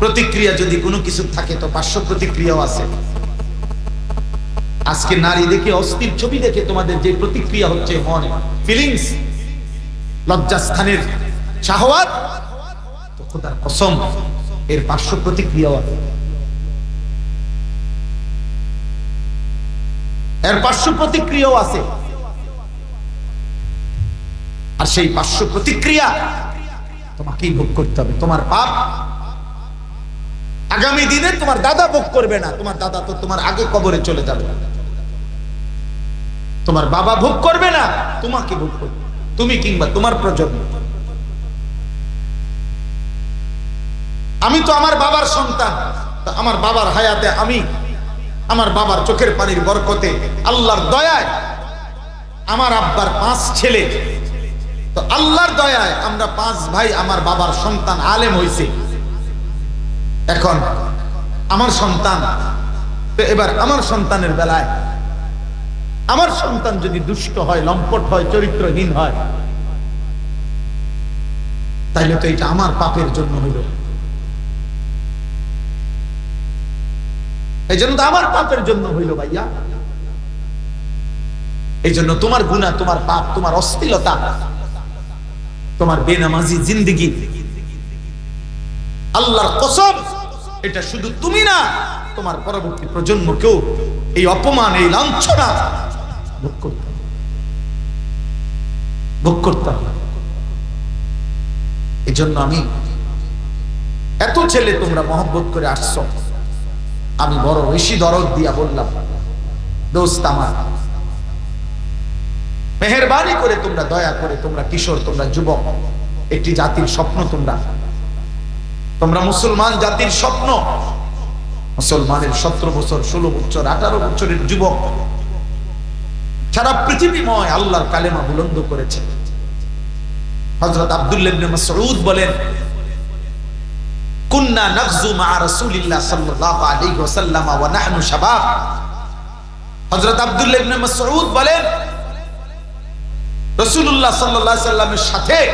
প্রতিক্রিয়া যদি কোনো কিছু থাকে, তো পার্শ্ব প্রতিক্রিয়াও আছে। আজকে নারী দেখে, অস্থির ছবি দেখে তোমাদের যে প্রতিক্রিয়া হচ্ছে, মনে ফিলিংস লজ্জাস্থানের শাহওয়াত খোদার কসম, এর পার্শ্ব প্রতিক্রিয়াও আছে। এর পার্শ্ব প্রতিক্রিয়াও আছে। আর সেই পার্শ্ব প্রতিক্রিয়া তোমাকেই ভোগ করতে হবে। তোমার পাপ আগামী দিনে তোমার দাদা ভোগ করবে না। তোমার দাদা তো তোমার আগে কবরে চলে যাবে। তোমার বাবা ভোগ করবে না, তোমাকে ভোগ করবে। তুমি কিংবা তোমার প্রজন্ম। আমি তো আমার বাবার সন্তান আমার বাবার হায়াতে আমি, আমার বাবার চোখের পানির বরকতে আল্লাহর দয়ায় আমার আব্বার পাঁচ ছেলে। তো আল্লাহর দয়ায় আমরা পাঁচ ভাই আমার বাবার সন্তান আলেম হইছে। এখন আমার সন্তান তো এবার আমার সন্তানের বেলায়, আমার সন্তান যদি দুষ্ট হয়, লম্পট হয়, চরিত্রহীন হয়, তাইলে তো এটা আমার পাপের জন্য হইল। এই জন্য তো আমার পাপের জন্য হইল ভাইয়া। এই জন্য তোমার গুণা, তোমার পাপ, তোমার অস্থিলতা, তোমার বেনামাজি জিন্দিগি, আল্লাহর কসম এটা শুধু তুমি না, তোমার পরবর্তী প্রজন্মকেও এই অপমান, এই লাঞ্ছনা ভোগ করতে ভোগ করতে এই জন্য আমি, এত ছেলে তোমরা মহব্বত করে আসছ, আমি বড় বেশি দরদ দিয়া বললাম, দোস্ত আমার, মেহরবানি করে তোমরা দয়া করে তোমরা কিশোর, তোমরা যুবক, একটি জাতির স্বপ্ন তোমরা তোমরা মুসলমান জাতির স্বপ্ন। মুসলমানের সতেরো বছর, ষোলো বছর, আঠারো বছরের যুবক। সারা পৃথিবীময় আল্লাহর কালেমা বুলন্দ করেছে। মাসউদ বলেন আব্দুল্লাহ বলেন সাথে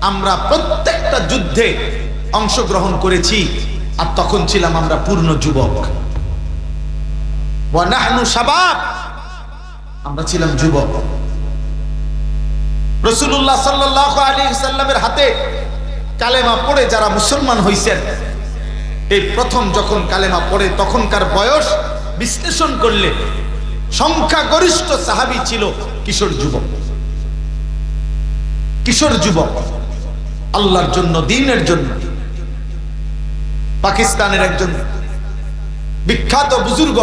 আমরা প্রত্যেকটা যুদ্ধে অংশগ্রহণ করেছি, আর তখন ছিলাম আমরা পূর্ণ যুবক। আমরা ছিলাম যুবক। রসুল্লাহ সাল্লামের হাতে কালেমা পড়ে যারা মুসলমান হইছেন, এই প্রথম যখন কালেমা পড়ে তখনকার বয়স বিশ্লেষণ করলে সংখ্যা গরিষ্ঠ সাহাবি ছিল কিশোর যুবক। কিশোর যুবক, আল্লাহর জন্য, দিনের জন্য। পাকিস্তানের একজন বিখ্যাত বুজুর্গ।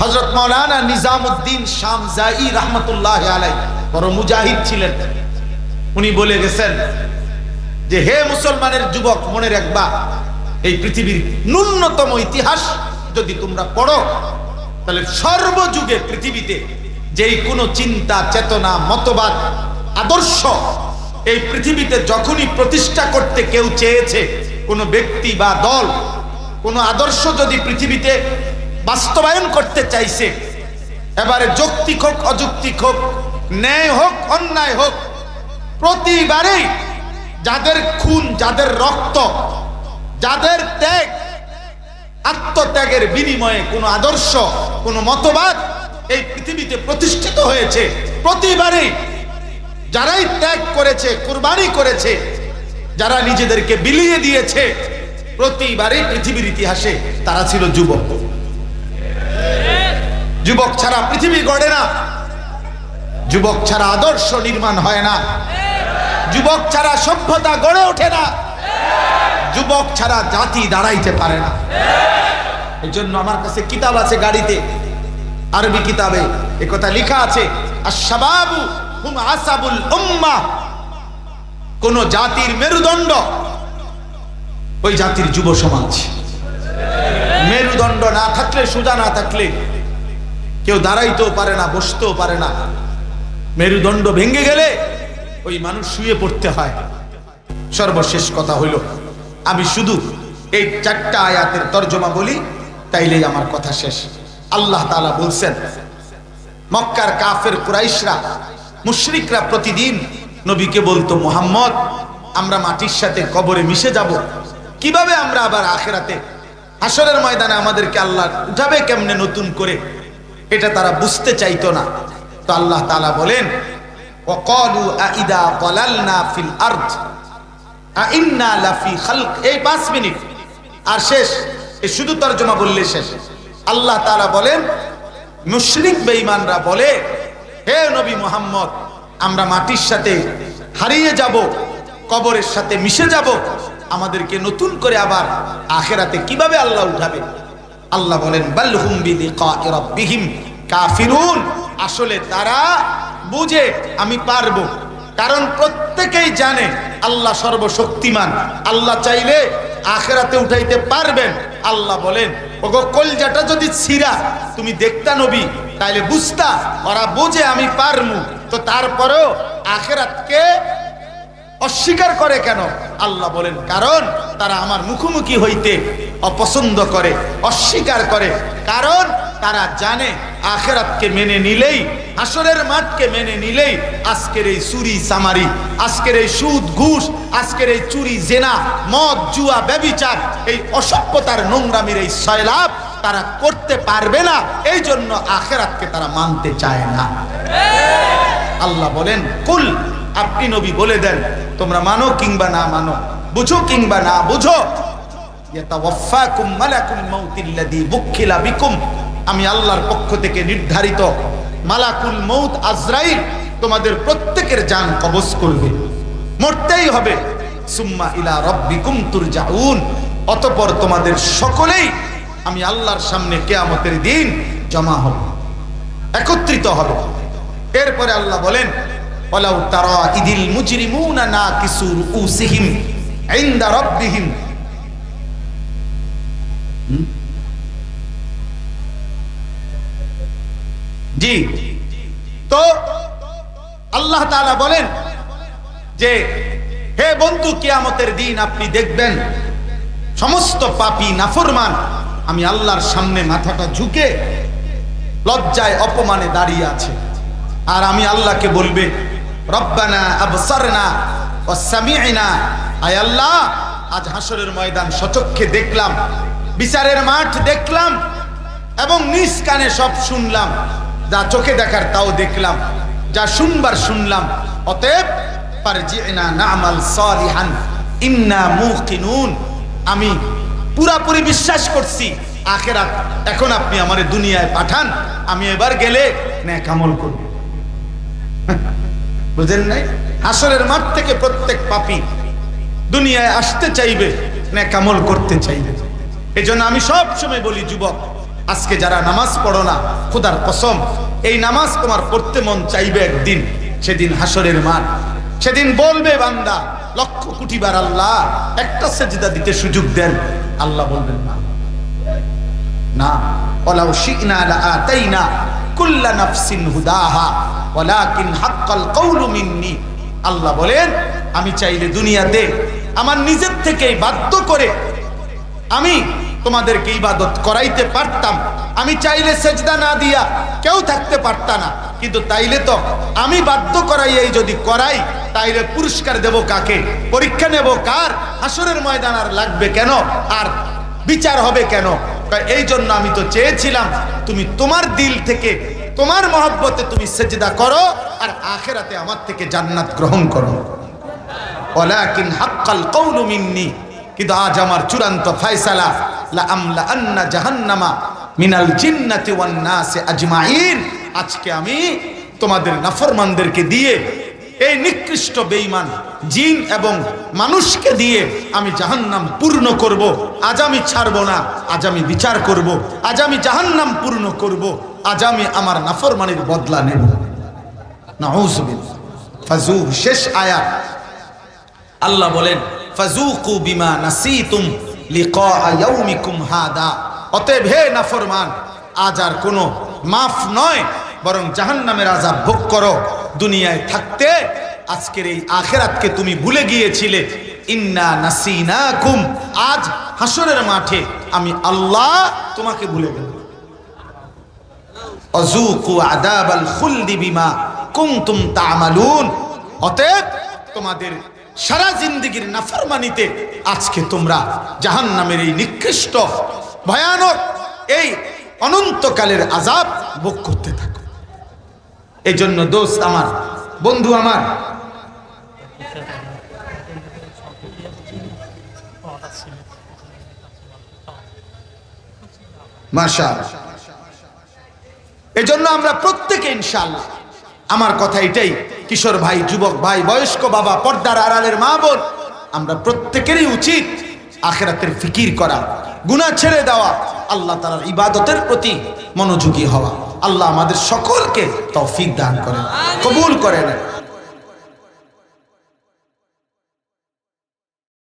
হজরত মৌলানা নিজামুদ্দিন শাম জাই রহমতুল্লাহ আলাই বড় মুজাহিদ ছিলেন। উনি বলে গেছেন যে, হে মুসলমানের যুবক, মনে রাখবা, এই পৃথিবীর ন্যূনতম ইতিহাস যদি তোমরা পড়ো, তাহলে সর্বযুগে পৃথিবীতে যেই কোনো চিন্তা, চেতনা, মতবাদ, আদর্শ এই পৃথিবীতে যখনই প্রতিষ্ঠা করতে কেউ চেয়েছে, কোনো ব্যক্তি বা দল, কোনো আদর্শ যদি পৃথিবীতে বাস্তবায়ন করতে চাইছে, এবারে যৌক্তিক হোক, অযৌক্তিক হোক, ন্যায় হোক, অন্যায় হোক, প্রতিবারেই যাদের খুন, যাদের রক্ত, যাদের ত্যাগ, আত্মত্যাগের বিনিময়ে কোনো আদর্শ, কোনো মতবাদ এই পৃথিবীতে প্রতিষ্ঠিত হয়েছে, প্রতিবারেই যারাই ত্যাগ করেছে, কুরবানি করেছে, যারা নিজেদেরকে বিলিয়ে দিয়েছে, প্রতিবারই পৃথিবীর ইতিহাসে তারা ছিল যুবক। যুবক ছাড়া পৃথিবী গড়ে না। যুবক ছাড়া আদর্শ নির্মাণ হয় না। যুবক ছাড়া সভ্যতা গড়ে ওঠে না। যুবক ছাড়া জাতি দাঁড়াইতে পারে না। এই জন্য আমার কাছে কিতাব আছে গাড়িতে। আরবি কিতাবে। একথা লেখা আছে আশাবাবু হুম আসাবুল উম্মাহ কোন জাতির মেরুদণ্ড। ওই জাতির যুব সমাজ। মেরুদণ্ড না থাকলে, সোজা না থাকলে কেউ দাঁড়াইতেও পারে না, বসতেও পারে না। মেরুদণ্ড ভেঙে গেলে ওই মানুষ শুয়ে পড়তে হয়। সর্বশেষ কথা হইল, আমি শুধু এই চারটা আয়াতের তর্জমা বলি, তাইলেই আমার কথা শেষ। আল্লাহ তাআলা বলছেন, মক্কার কাফের কুরাইশরা মুশ্রিকরা প্রতিদিন নবীকে বলতো, মোহাম্মদ, আমরা মাটির সাথে কবরে মিশে যাব। কীভাবে আমরা আবার আখেরাতে? আসরের ময়দানে আমাদেরকে আল্লাহ উঠাবে কেমনে নতুন করে? এটা তারা বুঝতে চাইত না। তো আল্লাহ তালা বলেন এই পাঁচ মিনিট। আর শেষ, এ শুধু তর্জমা বললে শেষ। আল্লাহ তালা বলেন, মুশরিক বেঈমানরা বলে হে নবী মোহাম্মদ, আমরা মাটির সাথে হারিয়ে যাব, কবরের সাথে মিশে যাব, আমাদেরকে নতুন করে আবার আখেরাতে কীভাবে আল্লাহ উঠাবে? আল্লাহ বলেন রাব্বিহিম কাফিরুন। আসলে তারা বুঝে আমি পারব, কারণ প্রত্যেকেই জানে আল্লাহ সর্বশক্তিমান। আল্লাহ চাইলে আখেরাতে উঠাইতে পারবেন। আল্লাহ বলেন, ওগো কলজাটা যদি ছিরা তুমি দেখতা নবী তাইলে বুঝতা, ওরা বুঝে আমি পারমু। তো তারপরেও আখেরাতকে অস্বীকার করে কেন? আল্লাহ বলেন, কারণ তারা আমার মুখোমুখি হইতে অপছন্দ করে, অস্বীকার করে। কারণ তারা জানে আখেরাতকে মেনে নিলেই, হাসরের মাঠকে মেনে নিলেই আজকের এই চুরি সামারি আজকের এই সুদ, ঘুষ, আজকের এই চুরি, জেনা, মদ, জুয়া, ব্যবিচার, এই অসভ্যতার নোংরামির এই সয়লাভ তারা করতে পারবে না এই জন্য আখেরাতকে তারা মানতে চায় না। আল্লাহ বলেন, কুল, আপনি নবী বলে দেন, তোমরা মানো কিংবা না মানো, বুঝো কিংবা না বুঝো। আমি আল্লাহর পক্ষ থেকে নির্ধারিত, মালাকুল মৌত আজরাইল, তোমাদের প্রত্যেকের জান কবজ করবে। মরতেই হবে। সুম্মা ইলা রব্বিকুম তুরজাউন। অতঃপর তোমাদের সকলেই আমি আল্লাহর সামনে কেয়ামতের দিন জমা হবে, একত্রিত হবে। এরপরে আল্লাহ বলেন, ওয়ালাউ তারা ইদিল মুজরিমুনা নাকিসু রুউসিহিম ইনদা রাব্বিহিম। হুম? জি। তো আল্লাহ তাআলা বলেন যে, হে বন্ধু, কিয়ামতের দিন আপনি দেখবেন সমস্ত পাপী নাফরমান আমি আল্লাহর সামনে মাথাটা ঝুঁকে লজ্জায় অপমানে দাঁড়িয়ে আছে। আর আমি আল্লাহকে বলবে, রব্বানা আবসারনা ও সামিআনা আয় আল্লাহ, আজ হাসরের ময়দান সচক্ষে দেখলাম, বিচারের মাঠ দেখলাম, এবং নিজ কানে সব শুনলাম, যা চোখে দেখার তাও দেখলাম, যা শুনবার শুনলাম। অতএব, ফারজিনা নামাল সালিহান, ইন্না মুকিনুন আমি পুরাপুরি বিশ্বাস করছি। আখেরাত, এখন আপনি আমার দুনিয়ায় পাঠান, আমি এবার গেলে ন্যাক আমল করব। বুঝেন নাই? হাসরের মাঠ থেকে প্রত্যেক পাপী দুনিয়ায় আসতে চাইবে ন্যাক আমল করতে চাইবে। এই জন্য আমি সব সময় বলি, যুবক, আজকে যারা নামাজ পড়ো না, খুদার কসম, এই নামাজ তোমার পড়তে মন চাইবে একদিন, সেদিন হাসরের মাঠ। সেদিন বলবে বান্দা, লক্ষ কোটি বার আল্লাহ, একটা সেজদা দিতে সুযোগ দেন। আল্লাহ বলবেন না। না ওলাউ শিকনা লা আতাইনা কুল্লা নাফসিন হুদাহা, ওয়ালাকিন হাক্কাল কওলু মিন্নি। আল্লাহ বলেন, আমি চাইলে দুনিয়াতে আমার নিজের থেকেই বাধ্য করে আমি তোমাদেরকে ইবাদত করাইতে পারতাম। আমি চাইলে সেজদা না দিয়া কেউ থাকতে পারতা না। কিন্তু তাইলে তো আমি বাধ্য করাই এই যদি করাই, তাইলে পুরস্কার দেব কাকে? পরীক্ষা নেব কার? হাসরের ময়দান আর লাগবে কেন? আর বিচার হবে কেন? এই জন্য আমি তো চেয়েছিলাম, তুমি তোমার দিল থেকে, তোমার মহব্বতে তুমি সেজদা করো আর আখেরাতে আমার থেকে জান্নাত গ্রহণ করো। ওয়ালাকিন হাক্কাল কওলু কিন্তু আজ আমার চূড়ান্ত ফয়সালা, লা আমলা আন্না জাহান্নামা মিনাল জিন্নাতি ওয়ান নাসি আজমাইন। আজকে আমি তোমাদের নাফরমানদেরকে দিয়ে এই নিকৃষ্ট বেঈমান জিন এবং মানুষকে দিয়ে আমি জাহান্নাম পূর্ণ করব। আজ আমি ছাড়ব না, আজ আমি বিচার করব। আজ আমি জাহান্নাম পূর্ণ করব। আজ আমি আমার নাফরমানির বদলা নেব। নাউজুবিল্লাহ। ফাজু শেষ আয়াত। আল্লাহ বলেন ফাজুকু বিমা নাসিতুম লিকা ইয়াউমিকুম হাদা। অতএব হে নাফরমান, আজ আর কোনো মাফ নয়, বরং জাহান জাহান্নামের আযাব ভোগ করো। দুনিয়ায় থাকতে আজকের এই আখেরাতকে তুমি ভুলে গিয়েছিলে। ইন্না নাসিনাকুম, আজ হাসরের মাঠে আমি আল্লাহ তোমাকে ভুলে গেলাম। অজুকু আদাবাল খুলদি বিমা কুনতুম তামালুন, অতএব তোমাদের সারা জিন্দগির নাফরমানিতে আজকে তোমরা জাহান নামের এই নিকৃষ্ট ভয়ানক এই অনন্তকালের আজাব ভোগ করতে থাকো। এই জন্য দোস্ত আমার, বন্ধু আমার। মাশা এজন্য আমরা প্রত্যেকে ইনশাআল্লাহ, আমার কথা এটাই, কিশোর ভাই, যুবক ভাই, বয়স্ক বাবা, পর্দার আড়ালের মা বোন, আমরা প্রত্যেকেরই উচিত আখেরাতের ফিকির করা। গুনাহ ছেড়ে দেওয়া আল্লাহ তালার ইবাদতের প্রতি মনোযোগী হওয়া। আল্লাহ আমাদের সকলকে তৌফিক দান করেন, কবুল করেন।